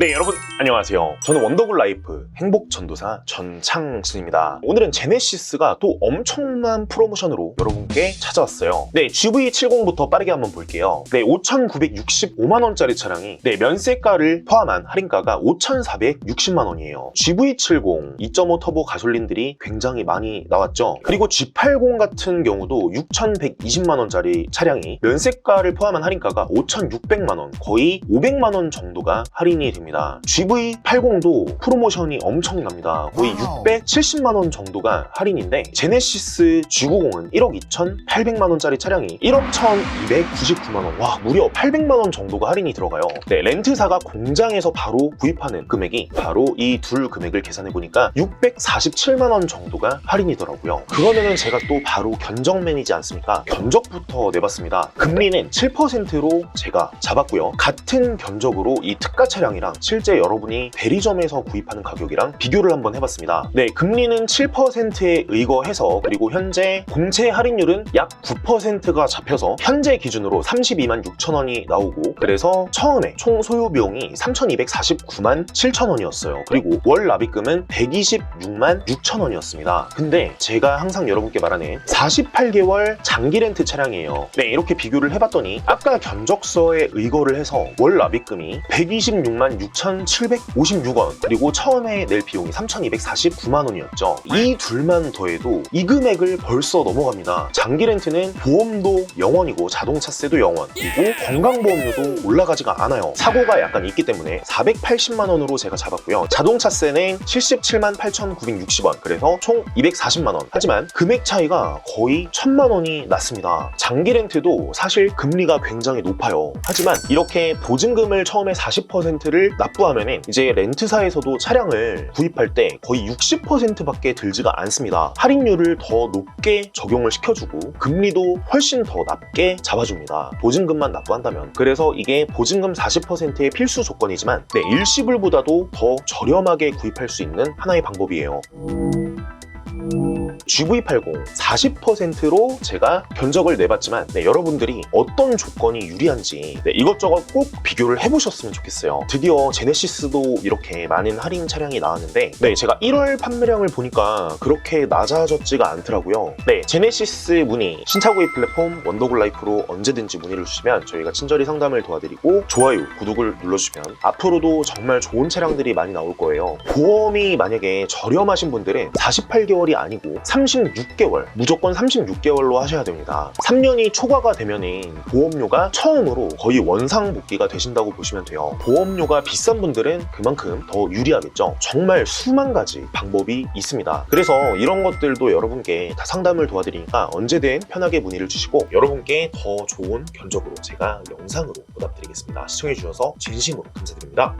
네, 여러분 안녕하세요. 저는 원더굴 라이프 행복 전도사 전창진입니다. 오늘은 제네시스가 또 엄청난 프로모션으로 여러분께 찾아왔어요. 네, GV70부터 빠르게 한번 볼게요. 네, 5,965만 원짜리 차량이 네, 면세가를 포함한 할인가가 5,460만 원이에요. GV70 2.5 터보 가솔린들이 굉장히 많이 나왔죠. 그리고 G80 같은 경우도 6,120만 원짜리 차량이 면세가를 포함한 할인가가 5,600만 원, 거의 500만 원 정도가 할인이 됩니다. GV80도 프로모션이 엄청납니다. 거의 와우. 670만 원 정도가 할인인데 제네시스 G90은 1억 2,800만 원짜리 차량이 1억 1,299만 원. 와, 무려 800만 원 정도가 할인이 들어가요. 네, 렌트사가 공장에서 바로 구입하는 금액이 바로 이 둘 금액을 계산해 보니까 647만 원 정도가 할인이더라고요. 그러면은 제가 또 바로 견적맨이지 않습니까? 견적부터 내봤습니다. 금리는 7%로 제가 잡았고요. 같은 견적으로 이 특가 차량이랑 실제 여러분이 대리점에서 구입하는 가격이랑 비교를 한번 해봤습니다. 네, 금리는 7%에 의거해서 그리고 현재 공채 할인율은 약 9%가 잡혀서 현재 기준으로 32만 6천 원이 나오고 그래서 처음에 총 소요 비용이 3,249만 7천 원이었어요. 그리고 월 납입금은 126만 6천 원이었습니다. 근데 제가 항상 여러분께 말하는 48개월 장기 렌트 차량이에요. 네, 이렇게 비교를 해봤더니 아까 견적서에 의거를 해서 월 납입금이 126만 6,756원 그리고 처음에 낼 비용이 3,249만 원이었죠. 이 둘만 더해도 이 금액을 벌써 넘어갑니다. 장기 렌트는 보험도 0원이고 자동차세도 0원 그리고 건강보험료도 올라가지가 않아요. 사고가 약간 있기 때문에 480만 원으로 제가 잡았고요. 자동차세는 77만 8,960원 그래서 총 240만 원. 하지만 금액 차이가 거의 1,000만 원이 났습니다. 장기 렌트도 사실 금리가 굉장히 높아요. 하지만 이렇게 보증금을 처음에 40%를 납부하면은 이제 렌트사에서도 차량을 구입할 때 거의 60%밖에 들지가 않습니다. 할인율을 더 높게 적용을 시켜주고 금리도 훨씬 더 낮게 잡아줍니다. 보증금만 납부한다면. 그래서 이게 보증금 40%의 필수 조건이지만 네, 일시불보다도 더 저렴하게 구입할 수 있는 하나의 방법이에요. GV80 40%로 제가 견적을 내봤지만 네, 여러분들이 어떤 조건이 유리한지 네, 이것저것 꼭 비교를 해보셨으면 좋겠어요. 드디어 제네시스도 이렇게 많은 할인 차량이 나왔는데 네, 제가 1월 판매량을 보니까 그렇게 낮아졌지가 않더라고요. 네, 제네시스 문의 신차 구입 플랫폼 원더굴 라이프로 언제든지 문의를 주시면 저희가 친절히 상담을 도와드리고 좋아요, 구독을 눌러주시면 앞으로도 정말 좋은 차량들이 많이 나올 거예요. 보험이 만약에 저렴하신 분들은 48개월이 아니고 36개월, 무조건 36개월로 하셔야 됩니다. 3년이 초과가 되면은 보험료가 처음으로 거의 원상 복귀가 되신다고 보시면 돼요. 보험료가 비싼 분들은 그만큼 더 유리하겠죠. 정말 수만 가지 방법이 있습니다. 그래서 이런 것들도 여러분께 다 상담을 도와드리니까 언제든 편하게 문의를 주시고 여러분께 더 좋은 견적으로 제가 영상으로 보답드리겠습니다. 시청해주셔서 진심으로 감사드립니다.